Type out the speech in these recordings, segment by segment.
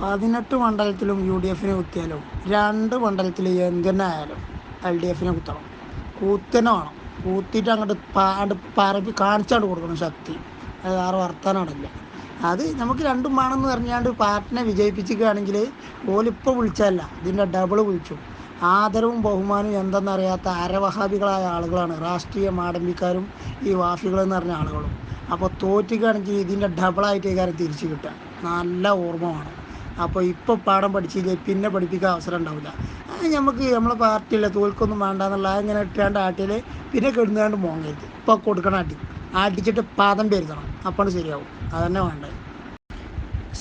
പതിനെട്ട് മണ്ഡലത്തിലും U D എഫിനെ കുത്തിയാലും രണ്ട് മണ്ഡലത്തിൽ എന്തിനായാലും എൽ ഡി എഫിനെ കുത്തണം. കൂത്തന്നെ വേണം. കൂത്തിയിട്ട് അങ്ങോട്ട് പാണ്ട് പറമ്പി കാണിച്ചാണ്ട് കൊടുക്കണം ശക്തി. അത് വേറെ വർത്താനാണില്ല അത് നമുക്ക് രണ്ടും വേണമെന്ന് പറഞ്ഞാണ്ട് പാർട്ടിനെ വിജയിപ്പിച്ചിരിക്കുകയാണെങ്കിൽ ഓലിപ്പോൾ വിളിച്ചല്ല ഇതിന്റെ ഡബിൾ വിളിച്ചു. ആദരവും ബഹുമാനവും എന്തെന്നറിയാത്ത അരവഹാബികളായ ആളുകളാണ് രാഷ്ട്രീയ മാടമ്പിക്കാരും ഈ വാഫികളെന്ന് പറഞ്ഞ ആളുകളും. അപ്പോൾ തോറ്റിക്കുകയാണെങ്കിൽ ഇതിന്റെ ഡബിളായിട്ട് കാര്യം തിരിച്ചു കിട്ടുക. നല്ല ഓർമ്മ വേണം. അപ്പോൾ ഇപ്പോൾ പാഠം പഠിച്ചില്ലേ പിന്നെ പഠിപ്പിക്കാൻ അവസരം ഉണ്ടാവില്ല. നമുക്ക് നമ്മളെ പാർട്ടിയില്ല തോൽക്കൊന്നും വേണ്ട എന്നുള്ള അങ്ങനെ ഇട്ടാണ്ട് ആട്ടിയിൽ പിന്നെ കിടന്നുകൊണ്ട് മോങ്ങരുത്. ഇപ്പോൾ കൊടുക്കണം അടി. അടിച്ചിട്ട് പാദം പെരുത്തണം അപ്പോൾ ശരിയാവും. അതന്നെ വേണ്ടത്.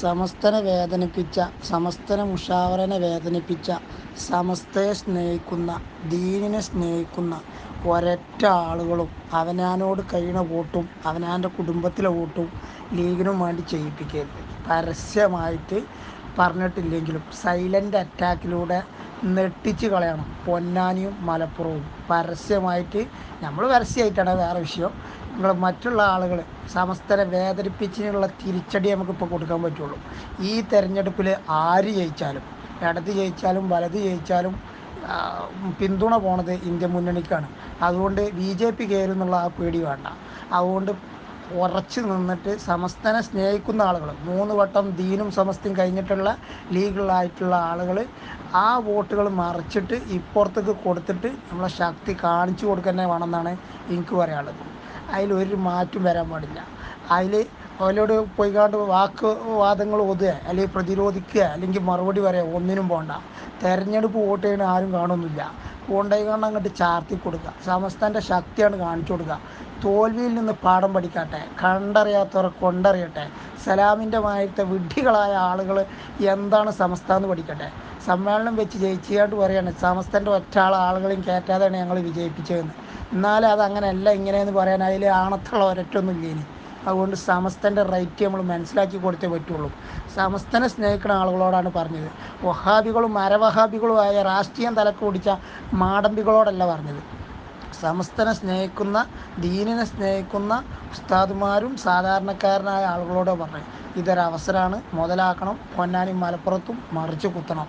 സമസ്തനെ വേദനിപ്പിച്ച സമസ്തനെ മുഷാവറനെ വേദനിപ്പിച്ച സമസ്തയെ സ്നേഹിക്കുന്ന ദീനിനെ സ്നേഹിക്കുന്ന ഒരൊറ്റ ആളുകളും അവനാനോട് കഴിയുന്ന വോട്ടും അവനാന്റെ കുടുംബത്തിലെ വോട്ടും ലീഗിനും വേണ്ടി ചെയ്യിപ്പിക്കരുത്. പരസ്യമായിട്ട് പറഞ്ഞിട്ടില്ലെങ്കിലും സൈലന്റ് അറ്റാക്കിലൂടെ നെട്ടിച്ച് കളയണം. പൊന്നാനിയും മലപ്പുറവും. പരസ്യമായിട്ട് നമ്മൾ പരസ്യമായിട്ടാണ് വേറെ വിഷയം. നിങ്ങൾ മറ്റുള്ള ആളുകൾ സമസ്തരെ വേദനിപ്പിച്ചിനുള്ള തിരിച്ചടി നമുക്കിപ്പോൾ കൊടുക്കാൻ പറ്റുള്ളൂ. ഈ തെരഞ്ഞെടുപ്പിൽ ആര് ജയിച്ചാലും ഇടത് ജയിച്ചാലും വലത് ജയിച്ചാലും പിന്തുണ പോണത് ഇന്ത്യ മുന്നണിക്കാണ്. അതുകൊണ്ട് ബി ജെ പി കയറുന്നുള്ള ആ പേടി വേണ്ട. അതുകൊണ്ട് ഉറച്ചു നിന്നിട്ട് സമസ്തനെ സ്നേഹിക്കുന്ന ആളുകൾ മൂന്ന് വട്ടം ദീനും സമസ്തയും കഴിഞ്ഞിട്ടുള്ള ലീഗുകളായിട്ടുള്ള ആളുകൾ ആ വോട്ടുകൾ മറിച്ചിട്ട് ഇപ്പുറത്തേക്ക് കൊടുത്തിട്ട് നമ്മളെ ശക്തി കാണിച്ചു കൊടുക്കുന്നേ വേണമെന്നാണ് എനിക്ക് പറയാനുള്ളത്. അതിലൊരു മാറ്റം വരാൻ പാടില്ല. അതിൽ അവരോട് പോയിക്കാണ്ട് വാക്ക് വാദങ്ങൾ ഒതുക അല്ലെങ്കിൽ പ്രതിരോധിക്കുക അല്ലെങ്കിൽ മറുപടി പറയുക ഒന്നിനും പോണ്ട. തെരഞ്ഞെടുപ്പ് വോട്ട് ചെയ്യുന്ന ആരും കാണുന്നില്ല. കാണാൻ അങ്ങോട്ട് ചാർത്തി കൊടുക്കുക. സമസ്തന്റെ ശക്തിയാണ് കാണിച്ചു കൊടുക്കുക. തോൽവിയിൽ നിന്ന് പാഠം പഠിക്കട്ടെ കണ്ടറിയാത്തവർ കൊണ്ടറിയട്ടെ സലാമിന്റെ മായത്തെ വിഡ്ഢികളായ ആളുകൾ എന്താണ് സമസ്ത എന്ന് പഠിക്കട്ടെ? സമ്മേളനം വെച്ച് ജയിച്ചാണ്ട് പറയാണ് സമസ്തന്റെ ഒറ്റ ആൾ ആളുകളെയും കയറ്റാതെയാണ് ഞങ്ങൾ വിജയിപ്പിച്ചതെന്ന്. എന്നാലും അത് അങ്ങനെയല്ല ഇങ്ങനെയെന്ന് പറയാൻ അതിൽ ആണത്തുള്ള ഒരൊറ്റൊന്നും ഇല്ലേനി. അതുകൊണ്ട് സമസ്തന്റെ റൈറ്റ് നമ്മൾ മനസ്സിലാക്കി കൊടുത്തേ പറ്റുള്ളൂ. സമസ്തനെ സ്നേഹിക്കുന്ന ആളുകളോടാണ് പറഞ്ഞത്. വഹാബികളും അരവഹാബികളുമായ രാഷ്ട്രീയം തലക്ക് മാടമ്പികളോടല്ല പറഞ്ഞത്. സമസ്തനെ സ്നേഹിക്കുന്ന ദീനിനെ സ്നേഹിക്കുന്ന ഉസ്താദുമാരും സാധാരണക്കാരനായ ആളുകളോട് പറഞ്ഞു ഇതൊരവസരമാണ് മുതലാക്കണം. പൊന്നാനി മലപ്പുറത്തും മറിച്ച് കുത്തണം.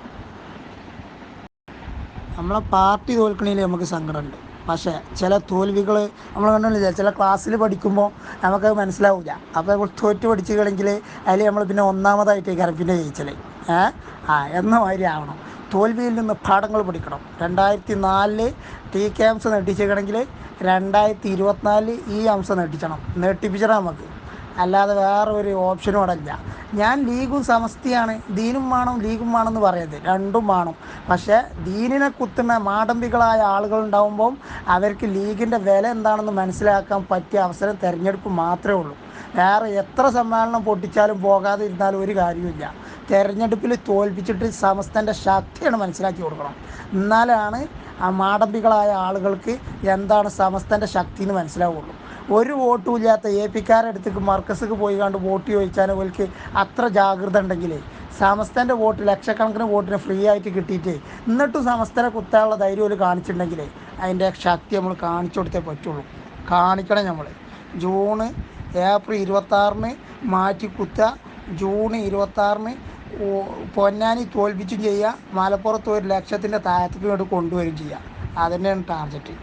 നമ്മളെ പാർട്ടി തോൽക്കണേൽ നമുക്ക് സങ്കടമുണ്ട്. പക്ഷേ ചില തോൽവികൾ നമ്മൾ കണ്ടില്ല ചില ക്ലാസ്സിൽ പഠിക്കുമ്പോൾ നമുക്കത് മനസ്സിലാവില്ല അപ്പോൾ നമ്മൾ പഠിച്ചു പഠിച്ചുകളെങ്കിൽ അതിൽ നമ്മൾ പിന്നെ ഒന്നാമതായിട്ടേക്കാരം പിന്നെ ജയിച്ചത് ഏ? ആ എന്ന മാതിരി ആവണം. തോൽവിയിൽ നിന്ന് പാഠങ്ങൾ പഠിക്കണം. രണ്ടായിരത്തി നാലിൽ ടി ക്യാംസ് നെട്ടിച്ചേക്കണമെങ്കിൽ രണ്ടായിരത്തി ഇരുപത്തിനാലിൽ ഈ അംശം നെട്ടിച്ചണം. നെട്ടിപ്പിച്ചണം നമുക്ക്. അല്ലാതെ വേറെ ഒരു ഓപ്ഷനും അവിടെ ഇല്ല. ഞാൻ ലീഗും സമസ്തിയാണ് ദീനും വേണം ലീഗും വേണമെന്ന് പറയരുത്. രണ്ടും വേണം. പക്ഷേ ദീനിനെ കുത്തുന്ന മാടമ്പികളായ ആളുകൾ ഉണ്ടാകുമ്പം അവർക്ക് ലീഗിന്റെ വില എന്താണെന്ന് മനസ്സിലാക്കാൻ പറ്റിയ അവസരം തിരഞ്ഞെടുപ്പ് മാത്രമേ ഉള്ളൂ. വേറെ എത്ര സമ്മേളനം പൊട്ടിച്ചാലും പോകാതെ ഇരുന്നാലും ഒരു കാര്യമില്ല തെരഞ്ഞെടുപ്പിൽ തോൽപ്പിച്ചിട്ട് സമസ്തന്റെ ശക്തിയാണ് മനസ്സിലാക്കി കൊടുക്കണം. എന്നാലാണ് ആ മാടമ്പികളായ ആളുകൾക്ക് എന്താണ് സമസ്തന്റെ ശക്തി എന്ന് മനസ്സിലാവുള്ളൂ. ഒരു വോട്ടും ഇല്ലാത്ത എ പിക്കാരുടെ അടുത്തേക്ക് മർക്കസിക്ക് പോയി കണ്ട് വോട്ട് ചോദിച്ചാൽ ഓൽക്ക് അത്ര ജാഗ്രത ഉണ്ടെങ്കിൽ സമസ്തന്റെ വോട്ട് ലക്ഷക്കണക്കിന് വോട്ടിന് ഫ്രീ ആയിട്ട് കിട്ടിയിട്ട് എന്നിട്ടും സമസ്തരെ കുത്താനുള്ള ധൈര്യം ഒരു കാണിച്ചിട്ടുണ്ടെങ്കിൽ അതിന്റെ ശക്തി നമ്മൾ കാണിച്ചു കൊടുത്തേ പറ്റുള്ളൂ. കാണിക്കണം നമ്മൾ ജൂണ് ഏപ്രിൽ ഇരുപത്താറിന് മാറ്റി കുത്തുക. ജൂൺ ഇരുപത്താറിന് പൊന്നാനി തോൽപ്പിച്ചും ചെയ്യുക. മലപ്പുറത്ത് ഒരു ലക്ഷത്തിന്റെ താഴത്തേക്ക് വേണ്ടി കൊണ്ടുവരും ചെയ്യുക. അതുതന്നെയാണ് ടാർഗറ്റ്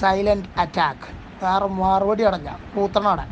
സൈലന്റ് അറ്റാക്ക് വേറെ മറുപടി അടഞ്ഞ കൂത്തണോടെ